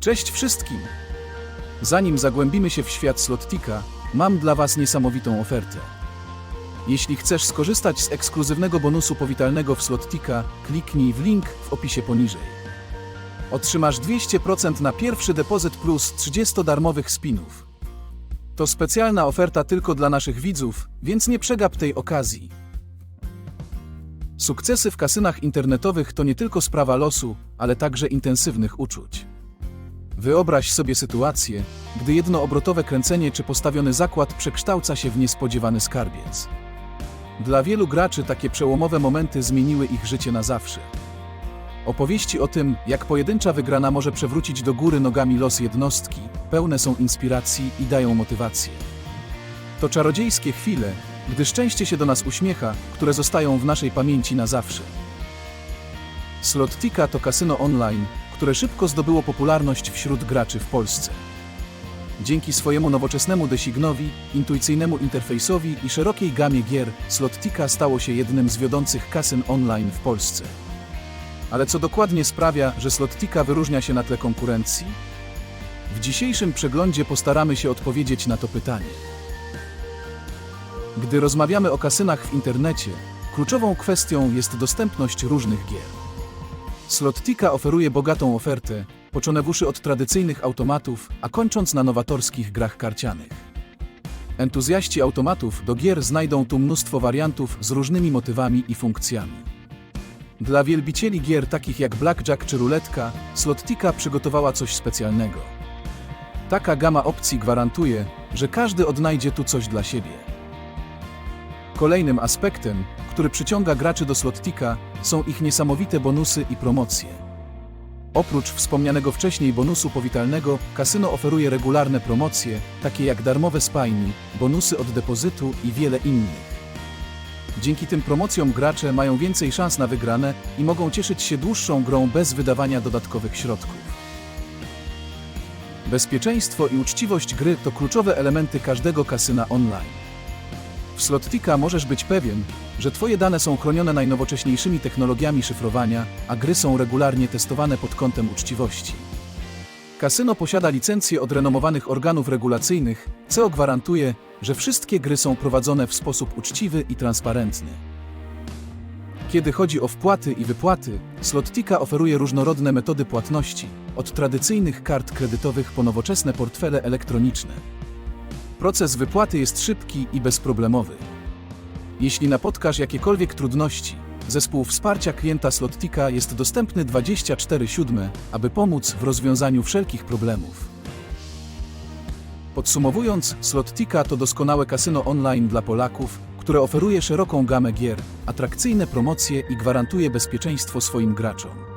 Cześć wszystkim! Zanim zagłębimy się w świat Slottika, mam dla Was niesamowitą ofertę. Jeśli chcesz skorzystać z ekskluzywnego bonusu powitalnego w Slottika, kliknij w link w opisie poniżej. Otrzymasz 200% na pierwszy depozyt plus 30 darmowych spinów. To specjalna oferta tylko dla naszych widzów, więc nie przegap tej okazji. Sukcesy w kasynach internetowych to nie tylko sprawa losu, ale także intensywnych uczuć. Wyobraź sobie sytuację, gdy jednoobrotowe kręcenie czy postawiony zakład przekształca się w niespodziewany skarbiec. Dla wielu graczy takie przełomowe momenty zmieniły ich życie na zawsze. Opowieści o tym, jak pojedyncza wygrana może przewrócić do góry nogami los jednostki, pełne są inspiracji i dają motywację. To czarodziejskie chwile, gdy szczęście się do nas uśmiecha, które zostają w naszej pamięci na zawsze. Slottika to kasyno online, które szybko zdobyło popularność wśród graczy w Polsce. Dzięki swojemu nowoczesnemu designowi, intuicyjnemu interfejsowi i szerokiej gamie gier, Slottika stało się jednym z wiodących kasyn online w Polsce. Ale co dokładnie sprawia, że Slottika wyróżnia się na tle konkurencji? W dzisiejszym przeglądzie postaramy się odpowiedzieć na to pytanie. Gdy rozmawiamy o kasynach w internecie, kluczową kwestią jest dostępność różnych gier. Slottika oferuje bogatą ofertę, poczonewuszy od tradycyjnych automatów, a kończąc na nowatorskich grach karcianych. Entuzjaści automatów do gier znajdą tu mnóstwo wariantów z różnymi motywami i funkcjami. Dla wielbicieli gier takich jak Blackjack czy Ruletka, Slottika przygotowała coś specjalnego. Taka gama opcji gwarantuje, że każdy odnajdzie tu coś dla siebie. Kolejnym aspektem, który przyciąga graczy do Slottika, są ich niesamowite bonusy i promocje. Oprócz wspomnianego wcześniej bonusu powitalnego, kasyno oferuje regularne promocje, takie jak darmowe spajni, bonusy od depozytu i wiele innych. Dzięki tym promocjom gracze mają więcej szans na wygrane i mogą cieszyć się dłuższą grą bez wydawania dodatkowych środków. Bezpieczeństwo i uczciwość gry to kluczowe elementy każdego kasyna online. W Slottika możesz być pewien, że Twoje dane są chronione najnowocześniejszymi technologiami szyfrowania, a gry są regularnie testowane pod kątem uczciwości. Kasyno posiada licencje od renomowanych organów regulacyjnych, co gwarantuje, że wszystkie gry są prowadzone w sposób uczciwy i transparentny. Kiedy chodzi o wpłaty i wypłaty, Slottika oferuje różnorodne metody płatności, od tradycyjnych kart kredytowych po nowoczesne portfele elektroniczne. Proces wypłaty jest szybki i bezproblemowy. Jeśli napotkasz jakiekolwiek trudności, zespół wsparcia klienta Slottika jest dostępny 24/7, aby pomóc w rozwiązaniu wszelkich problemów. Podsumowując, Slottika to doskonałe kasyno online dla Polaków, które oferuje szeroką gamę gier, atrakcyjne promocje i gwarantuje bezpieczeństwo swoim graczom.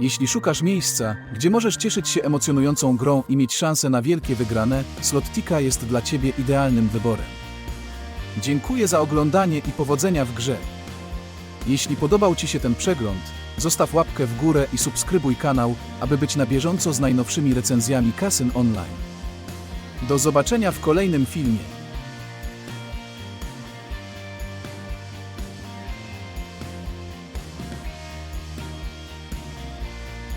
Jeśli szukasz miejsca, gdzie możesz cieszyć się emocjonującą grą i mieć szansę na wielkie wygrane, Slottika jest dla Ciebie idealnym wyborem. Dziękuję za oglądanie i powodzenia w grze. Jeśli podobał Ci się ten przegląd, zostaw łapkę w górę i subskrybuj kanał, aby być na bieżąco z najnowszymi recenzjami kasyn online. Do zobaczenia w kolejnym filmie.